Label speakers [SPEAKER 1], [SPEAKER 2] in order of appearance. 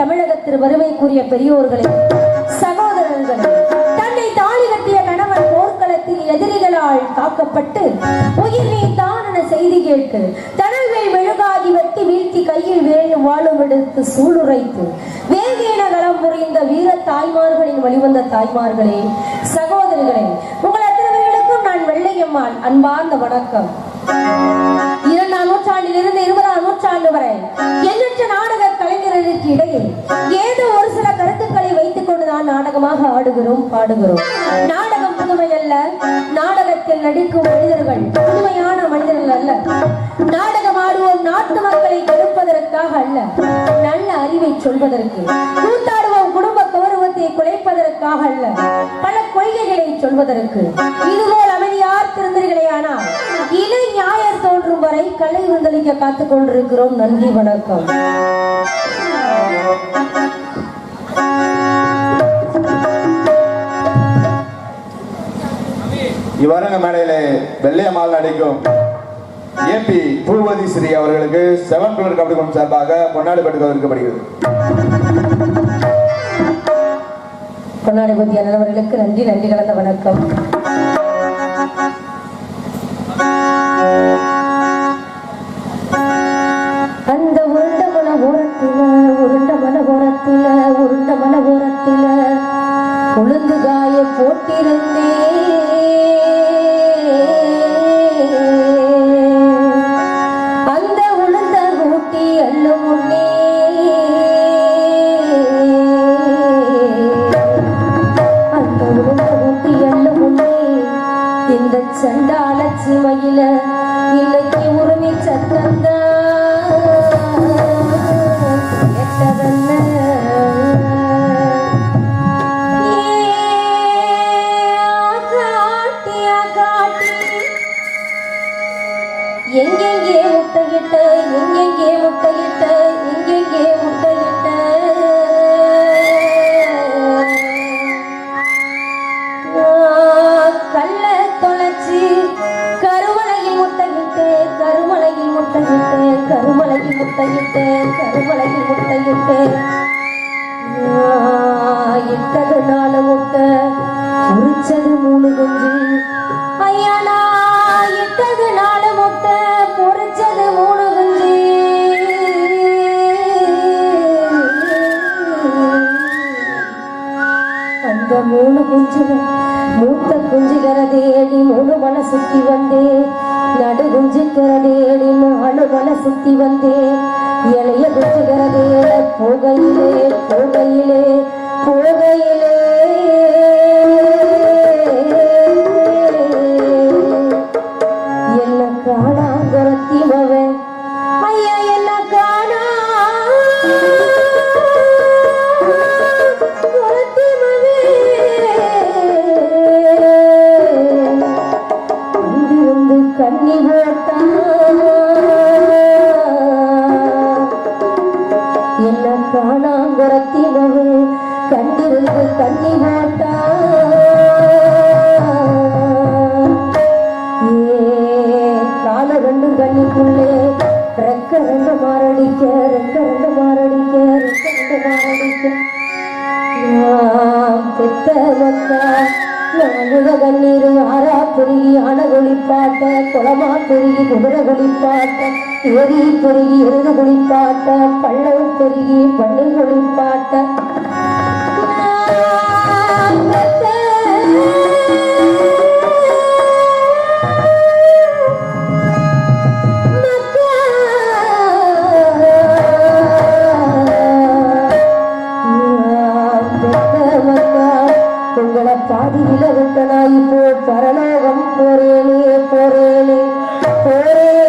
[SPEAKER 1] தமிழகத்தில் வறுமைக்குரிய பெரியோர்களே சகோதரர்கள் தன்னை தாலி கட்டிய கணவன் போர்க்களத்தில் எதிரிகளால் காக்கப்பட்டு உயிர் நீ என செய்தி கேட்டு தனல்வேல் மெழுகாதி வெட்டி வீழ்த்தி கையில் வேலு வாழும் எடுத்து சூளுரைத்து வேகேன களம் புரிந்த வீர தாய்மார்களின் வழிவந்த தாய்மார்களே சகோதரிகளே உங்கள் அத்தனைவர்களுக்கும் நான் வெள்ளையம்மாள் அன்பார்ந்த வணக்கம். இரண்டாம் நூற்றாண்டிலிருந்து இருபதாம் நூற்றாண்டு வரை எண்ணற்ற நாடுகள் பாடல்களுக்கு இடையே ஏதோ ஒரு சில கருத்துக்களை வைத்துக் கொண்டுதான் நாடகமாக ஆடுகிறோம் பாடுகிறோம். நாடகம் புதுமை அல்ல நாடகத்தில் நடிக்கும் மனிதர்கள் புதுமையான மனிதர்கள் அல்ல. நாடகம் ஆடுவோம் நாட்டு மக்களை கெடுப்பதற்காக அல்ல. நல்ல அறிவை சொல்வதற்கு கூத்தாடுவோம் குடும்ப கௌரவத்தை குலைப்பதற்காக அல்ல. பல கொள்கைகளை சொல்வதற்கு. இதுபோல் அமைதியார் திருந்தர்களே ஆனால் இணை ஞாயர் தோன்றும் வரை கலை வந்தளிக்க காத்துக் கொண்டிருக்கிறோம். நன்றி வணக்கம்.
[SPEAKER 2] இவ்வரங்க மேடையில வெள்ளையம்மாள் நடிக்கும் ஏபி பூர்வதி ஸ்ரீ அவர்களுக்கு செவன் கலர் கபடி குழு சார்பாக பொன்னாடி பட்டு ஒதுக்கப்படுகிறது
[SPEAKER 1] பொன்னாடிபதி அண்ணவர்களுக்கு நன்றி நன்றி கலந்த வணக்கம். சண்டால சிமையில இன்னைக்கு உரிமை சத்தந்தான் எங்கெங்கே முட்டையிட்டு கருவலையில் முட்டையிட்டு இட்டது நாலு முட்டை பொறிச்சது மூணு குஞ்சு. ஐயா நான் இட்டது நாலு முட்டை பொறிச்சது மூணு குஞ்சு. அந்த மூணு குஞ்சு மூத்த குஞ்சுகிறதே நீ மூணு மன சுத்தி வந்தே நடு குஞ்சுக்கர தேடி நாலு சுத்தி வந்தே இளைய குஞ்சுகிறதே போகையிலே கண்ணி போட்டான் என்ன காணாங்கரத்தி மவன் கண்டிருந்து கண்ணி போட்டான் ஏ கால ரெண்டும் கண்ணிக்குள்ளே ரெக்க ரெண்டு மாரடிக்க ரெக்க ரெண்டு மாரடிக்க ரெக்க ரெண்டு மாரடிக்க நான் பெத்த மக்கா நானுக கண்ணீர் ஆறா பெருகி அண குளமா பெருகி குதிர குளிப்பாட்ட ஏரி பெருகி எருது குளிப்பாட்ட பள்ளம் பெருகி பள்ளி குளிப்பாட்ட சாதி விலகத்தனாய் போ பரலோகம் போறேனே போறேனே போரே